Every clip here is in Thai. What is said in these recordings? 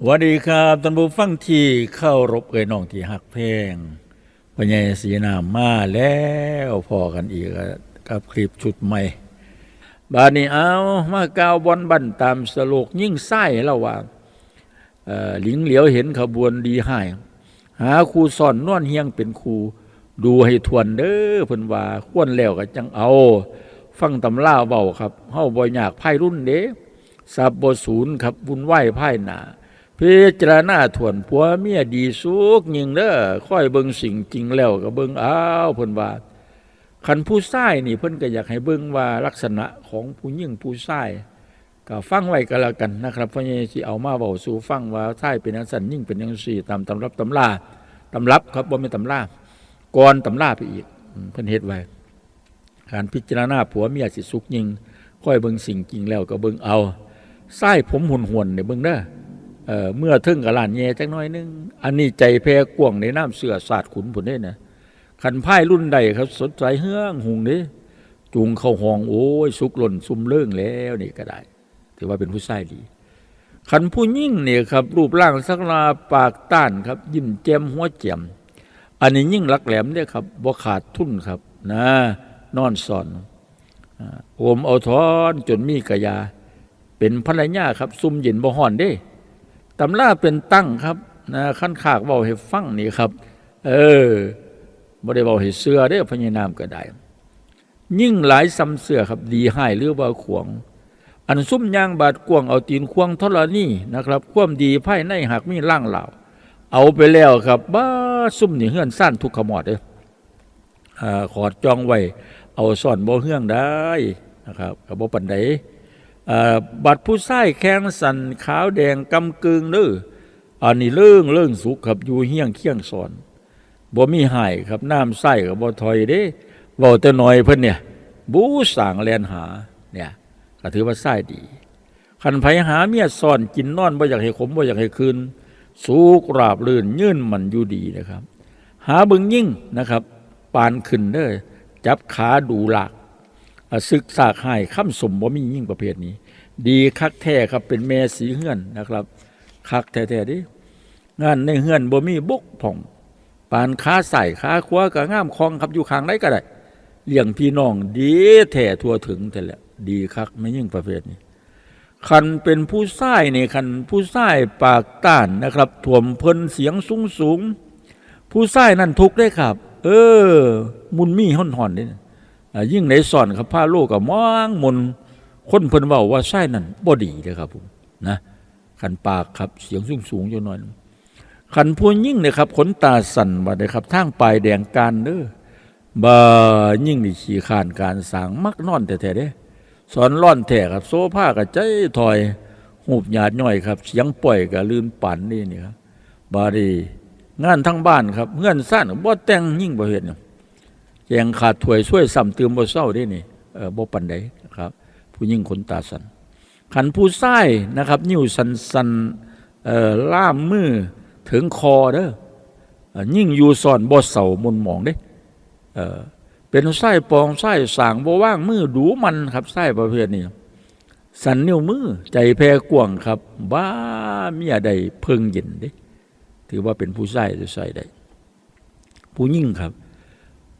สวัสดีครับท่านผู้ฟังที่เข้ารบเอ่ยน้องที่หักเพลงปัญญาสีนามมาแล้วพอกันอีกกับคลิปชุดใหม่ บาดนี้เอามากาวบอลบันตามสโลกยิ่งไส้แล้วว่าเอ่อหลิงเหลียวเห็นขบวนดีให้หาครูสอนนวลเฮียงเป็นครูดูให้ทวนเด้อเพิ่นว่าควรแล้วก็จังเอา ฟังตำล่าเบาครับเฮาบ่อยากไพ่รุ่นเด้สับบ่ศูนย์ครับวุ่นวายไพ่หนา พิจารณาทวนผัวเมียดีสุกยิงเด้อค่อยเบิ่งสิ่งจริงแล้วก็เบิ่งอ้าวเพิ่นว่าคันผู้ชายนี่เพิ่นก็อยากให้เบิ่งว่าลักษณะของผู้หญิงผู้ชายก็ฟังไว้ก็แล้วกันนะครับเพราะงี้สิเอามาเว้าสู่ฟังว่าชายเป็นจังซั่นยิ่งเป็นจังซี่ตามตำรับตำราตำรับครับบ่แม่นตำราก่อนตำราไปอีกเพิ่นเฮ็ดไว้การพิจารณาผัวเมียสิสุกยิงค่อยเบิ่งสิ่งจริงแล้วก็เบิ่งเอาไส้ผมหุ่นหวนๆเนี่ยเบิ่งเด้อ เออเมื่อถึงกับลานแย่จักน้อยหนึง อันนี้ใจแพ้กวงในน้ำเสือศาสาดขุนผุนเด้นะขันพ่ายรุ่นใดครับสนใจเฮืองหุงเด้จูงเข้าห้องโอ้ยสุกหล่นซุ่มเลื่องแล้วนี่ก็ได้ ถือว่าเป็นผู้ชายดีขันผู้ยิ่งเนี่ยครับ รูปร่างสักลาปากต้านครับ ยิ้มแจ่มหัวแจ่มอันนี้ยิ่งรักแหลมเนี่ยครับบ่ขาดทุนครับนะนอนสอนอ่าโอมเอาทอนจนมีกะยา เป็นภรรยาครับซุ่มเย็นบ่ฮ้อนเด้ ตำราเป็นตั้งครับนะขั้นขากเว้าให้ฟังนี่ครับ เออบ่ได้เว้าให้เสือเด้พญานามก็ได้ ยิ่งหลายซ้ำเสือครับดีให้หรือว่าขวง อันซุ่มยางบาดกวงเอาตีนควงทรณีนะครับความดีภายในหากมีร่างเหล่า เอาไปแล้วครับบ้าซุ่มนี่เฮือนซ่านทุกขมอดเด้ออ่าขอดจองไว้เอาซ่อนบ่เฮืองได้นะครับกับบ่ปันใดอ บัดผู้ชายแข้งสันขาวแดงกำกึงเด้ออันนี้เรื่องเรื่องสุขครับอยู่เฮียงเคียงสอนบ่มีหายครับน้ำใส่กับบ่ถอยเด้เว้าแต่น้อยเพิ่นเนี่ยบูสางแลนหาเนี่ยก็ถือว่าใส่ดีคันไผหาเมียซ่อนกินนอนบ่อยากให้ขมบ่อยากให้คืนสุกราบลื่นยื่นมันอยู่ดีนะครับ หาบิ่งยิ่งนะครับ ปานขึ้นเด้อจับขาดูหลัก ศึกษาหายค้ำสมบ่มียิ่งประเภทนี้ ดีคักแท้ครับเป็นแม่สีเฮือนนะครับ คักแท้ๆดิงานในเฮือนบ่มีบกผ่องปานขาใส่ขาขวาก็งามคลองครับอยู่ข้างใดก็ได้เลี้ยงพี่น้องดีแท้ทั่วถึงแต่ละดีคักไม่ยิ่งประเภทนี้คันเป็นผู้ชายนี่คันผู้ชายปากต้านนะครับถ่วมเพลินเสียงสูงสูงๆผู้ชายนั่นทุกได้ครับ เออ มุนมีห่อนห่อนเด้นะอ่ ยิ่งในสอนครับผ้าโลกกับมองมนคนเพิ่นเว้าว่าชายนั่นบ่ดีเด้อครับผมนะคันปากครับเสียงสูงสูงๆอยู่หน่อยหนึ่งคันผู้ยิ่งเนี่ยครับขนตาสั่นว่าได้ครับทางปลายแดงการเด้อบ่ยิ่งนี่ขี้ขานการสางมักนอนแท้เด้สอนร่อนแท้ครับ โซฟากับใจถอยหูบหยาดย่อยครับ เสียงปล่อยกับลืมปั่นนี่นี่ครับบาดีงานทั้งบ้านครับเงื่อนสั้นบ่แต่งยิ่งบ่เห็นเนี่ย แจงขาดถวยช่วยซ้ำเติมบ่เศร้าได้นี่เออบ่ปันใดครับ ผู้ยิ่งคนตาสันขันผู้ใส้นะครับนิ้วสันสันๆเอ่อล่ามมือถึงคอเด้ออยิ่งอยู่สอนบ่เศร้ามนหมองเด้เออเป็นไส้ปองไส้สางบ่ว่างมือดูมันครับไส้ประเภทนี้สันนิ้วมือใจแพ้กวางครับบ้าเมียใดเพิงเย็นเด้ถือว่าเป็นผู้ไส้จะใส่ได้ผู้ยิ่งครับ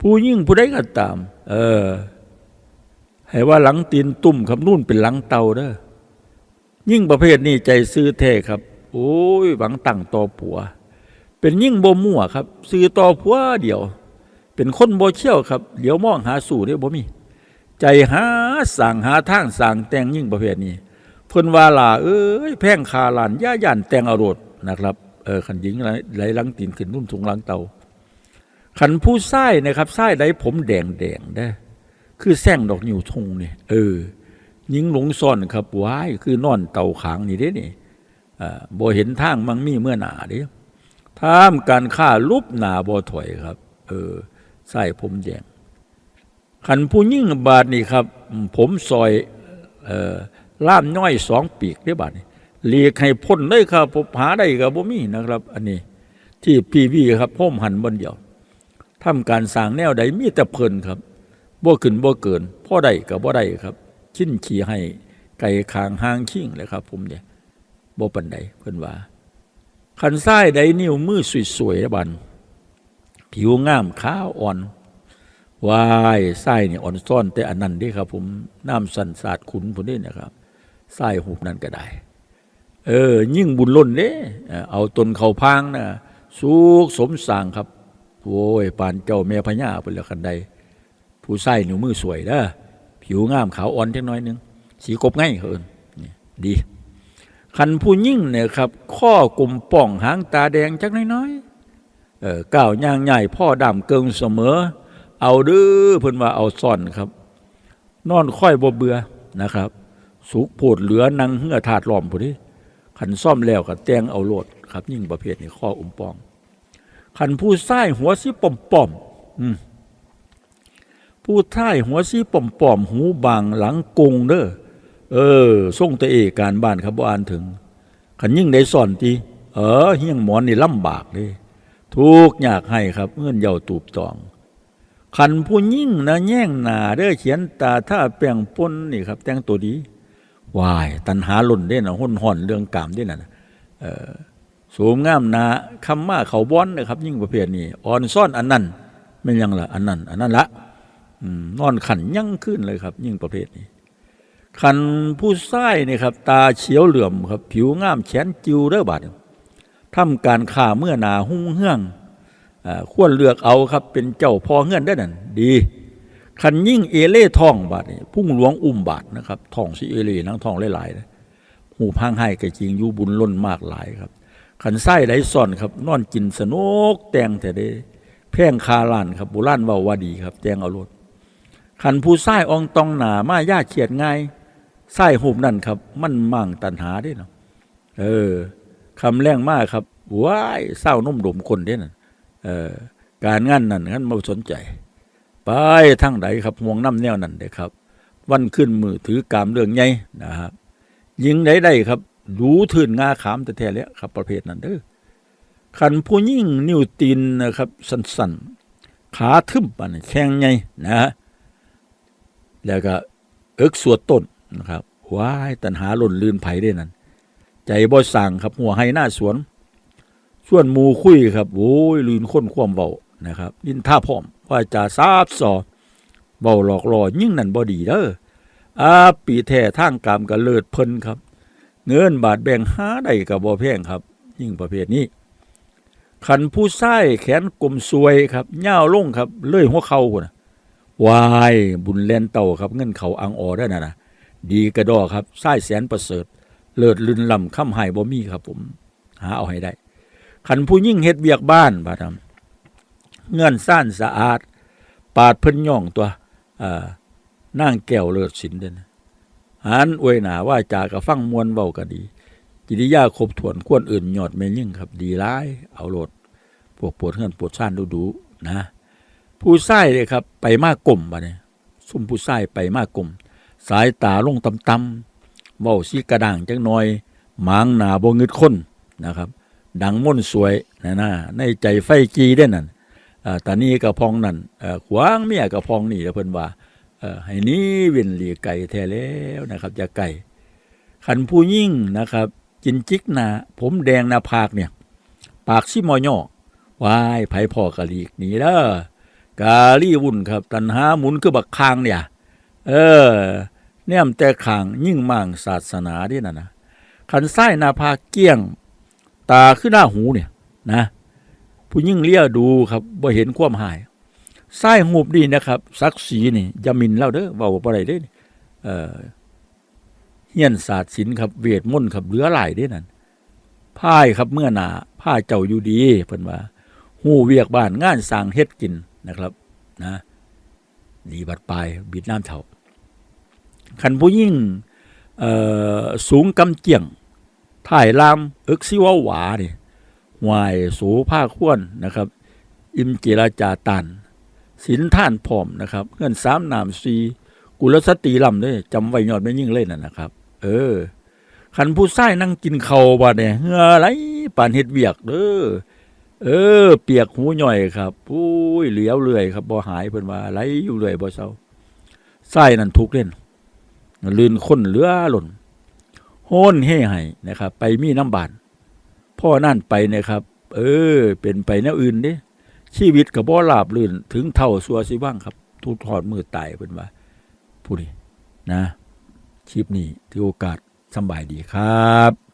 ผู้ยิ่งผู้ใดก็ตาม เออ ให้ว่าหลังตีนตุ่มครับนู่นเป็นหลังเตาเด้อยิ่งประเภทนี้ใจซื้อแท้ครับ โอ้ยหวังตั้งต่อผัว เป็นยิ่งบ่มั่วครับ ซื้อต่อผัวเดียว เป็นคนบ่เชี่ยวครับเดี๋ยวมองหาสู่ได้บ่มี ใจหาสั่งหาทางสั่งแต่งยิ่งประเภทนี้เพิ่นว่าล่ะเอ้ยแพ่งคาลานย่าย่านแต่งอาโรดนะครับเออขันหญิงไหลหลังตีนขึ้นนุ่นสูงหลังเตา ขันผู้ไส้นะครับไส้ใดผมแดงแดงได้ คือแซงดอกนิวทงเนี่ยเออหญิงหลงซ่อนครับว้ายคือนอนเต่าขางนี่เด้นี่อ่าบ่เห็นทางมังมีเมื่อหนาเด้ท่ามการฆ่าลุบหนาบ่ถอยครับ เออใส่ผมแดงขันผู้ยิ่งบาทนี่ครับ ผมซอยเอ่อล่ามน้อยสองปีกได้บาทนี่เลียกให้พ้นได้ครับผมหาได้กับบ่มีนะครับ อันนี้ ที่พีวีครับพ่มหันบนเดียว ทำการสร้างแนวใดมีแต่เพลินครับบ่ขึ้นบ่เกินพ่อได้กับบ่ได้ครับ ชิ้นขี่ให้ไก่คางหางชิ่งเลยครับ ผมเนี่ยบ่ปันใดเพิ่นว่าคันซ้ายใดนิ้วมือสวยๆนะบันผิวงามขาวอ่อนวายไส้เนี่ยอ่อนซ่อนแต่อันนั้นด้ครับ ผมน้ำสันสาดขุนผมนี่นะครับไส้หูบนั่นก็ได้ เออ ยิ่งบุญล้นเด้เออเอาตนเขาพางนะสุกสมสางครับ โว้ยปานเจ้าแม่พญาเป็นแล้วคันใด ผู้ไส้นิ้วมือสวยเด้อผิวงามขาวอ่อนจังน้อยหนึง สีกบง่ายเขาเอินนี่ดีคันผู้ยิ่งเนี่ยครับ ข้อกลมป่องหางตาแดงจักน้อยๆเออก้าวย่างใหญ่พ่อดำเกิงเสมอ เอาดื้อเพิ่นว่าเอาซ่อนครับ นอนค่อยบ่เบื่อนะครับ สุกโพดเหลือนังเหือถาดหลอมผู้นี้ขันซ่อมแล้วก็แตงเอาโลดครับ ยิ่งประเภทนี้ข้ออมปอง ขันผู้ใส้หัวสิป่อมป่อมอืมผู้ท้ายหัวสิป่อมป่อมหูบางหลังกงเด้อเออส่งแตเอกการบ้านครับบ่อ่านถึงขันยิ่งได้สอนตีเออเฮียงหมอนนี่ลำบากเลยทุกอยากให้ครับเงื่อนเยาตูบตองขันผู้ยิ่งนะแย่งหนาเด้อเขียนตาถ้าแปลงปนนี่ครับ แต่งตัวดีวาย ตันหาหล่นเด้นะห่นห่อนเรื่องกามเด้นะเออ สูงงามนาคำมาเขาบ้อนนะครับยิ่งประเภทนี้อ่อนซ่อนอันนั้นไม่ยังละอันนั้นอันนั้นละนอนขันยั่งขึ้นเลยครับ ยิ่งประเภทนี้คันผู้ไส้นี่ครับ ตาเฉียวเหลื่อมครับ ผิวงามแขนจิวเด้อบาดทำการข่าเมื่อนาหุ้งเฮืองอ่าควรเลือกเอาครับ เป็นเจ้าพ่อเฮือนได้นั่นดีคันยิ่งเอเล่ทองบาดนี่พุ่งหลวงอุ้มบาดนะครับทองสิเอเล่นังทองหลายๆหูพังให้ก็จริงอยู่บุญล้นมากหลายครับ ขันไส้ไหลซ่อนครับ นอนกินสนุกแต่งแต่เด้แพงคาลานครับโบุรานว่าว่าดีครับแต่งเอารถขันผู้ไส้อองตองหนามาย่าเขียดง่ายไส้หูบนั่นครับ มันมั่งตันหาได้เนาะเออคำแรงมากครับว้ายเศร้านุ่มดมคนเด้นั่นเออการงานนั่นงั้นมาสนใจ ไปทั้งใดครับห่วงน้ำแนวนั่นเด้ครับ วันขึ้นมือถือกามเรื่องใหญ่นะครับยิงได้ได้ครับ ดูทื่นงาขามแต่แท้แล้วครับ ประเภทนั้นเด้อขันผู้ยิ่งนิ้วตีนนะครับ สั้นๆ ขาทึมปันแข้งใหญ่นะ แล้วก็เอิกสวดต้นนะครับว้ายตันหาหล่นลื่นไผได้นั่นใจบ่สั่งครับหัวให้หน้าสวน ส่วนหมูคุยครับโอ้ยลืนค้นความเบานะครับยินท่าพร้อมว่าจะทราบสอเบาหลอกล่อยิ่งนั่นบ่ดีเด้ออาปีแท้ทางกรรมก็เลิศเพิ่นครับ เงินบาทแบ่งหาได้กับบ่แพงครับ ยิ่งประเภทนี้ขันผู้ไส้แขนกลมสวยครับย่าลงครับเลื่อยหัวเข่าพุ่นน่ะวายบุญแลนเต่าครับ เงินเขาอังออได้นะนะดีกระดอครับไส้แสนประเสริฐ เลิศลืนลำค่ำหายบ่มีครับ ผม หาเอาให้ได้ ขันผู้ยิ่งเฮ็ดเวียกบ้านบาทำเงื่อนซ่านสะอาด ปาดเพิ่นย่องตัวอ่านั่งแก้วเลิศสินเด่น หานอวยหนาว่าจากระฟังมวลเบาก็ดี กิริยาครบถ้วนควรอื่นหยอดแม่ยิ่งครับดีร้าย เอาโลดพวกปวดเฮือนปวดซ่านดูดูนะ ผู้ไส้เลยครับ ไปมากกลมบาเนี่ยซุ่มผู้ไส้ไปมากกลมสายตาลงต่ำๆเว้าสีกระด่างจังหน่อย หมางหนาบ่งึดคนนะครับ ดังม่นสวยนะนะในใจไฟจีได้นั่นอ่าตานี้กระพองนั่นอ่อขวางเมียกระพองนี่เพิ่นว่า ให้นี้เว้นหลีไก่แท้แล้วนะครับจะไก่ขันผู้ยิ่งนะครับกินจิกนาผมแดงหนาผากเนี่ย ปากซิมอย่อวายไผพ่อกะลีกหนีเด้อกาลี่วุ่นครับ ตันหาหมุนคือบักคางเนี่ย เออแนมแต่ขางยิ่งมั่งศาสนาดิน่ะนะขันไส้หนาผากเกี้ยง ตาขึ้นหน้าหูเนี่ยนะ ผู้ยิ่งเลี้ยดูครับบ่เห็นความหาย ไส้หูบดีนะครับศักดิ์ศรีนี่ยามินเล่าเด้อเว้าบ่ได้เด้อเอ่อเฮียนศาสตร์ศิลป์ครับเวทมนต์ครับเหลือหลายเด้นั่นพ่ายครับเมื่อหนาผ้าเจ้าอยู่ดีเพิ่นว่าหู้เวียกบ้านงานสร้างเฮ็ดกินนะครับนะดีบัดปลายบิดน้ำเท่าคันผู้ยิ่งเอ่อสูงกำเจียงถ่ายลามอึกซิวาหวาเนี่ยหวายสูผ้าควนนะครับ อิมเจราจาตัน สินท่านพร้อมนะครับ เงินสามนามสีกุลสตีลำด้วยจำไว้ยอดไม่ยิ่งเล่นน่ะนะครับ เออขันผู้ไส้นั่งกินเขาวบ่เนี่ยเฮือไหลปานเฮ็ดเวียกเด้อเออ เปียกหูหน่อยครับปุ้ยเหลียวเลื่อยครับบ่หายเพิ่นว่าไหลอยู่เรื่อยบ่เซาไส้นั่นทุกเล่นลื่นคนเหลือหล่นโหนเฮ่ให้นะครับ ไปมีน้ำบานพ่อนั่นไปนะครับ เออ เป็นไปแนวอื่นเด้ ชีวิตกับ่ราบลื่น ถึงเท่าสัวสิว่างครับ ทุกทอดมือตายเป็นว่าผู้นี้นะคลิปนี้ที่โอกาสสบายดีครับ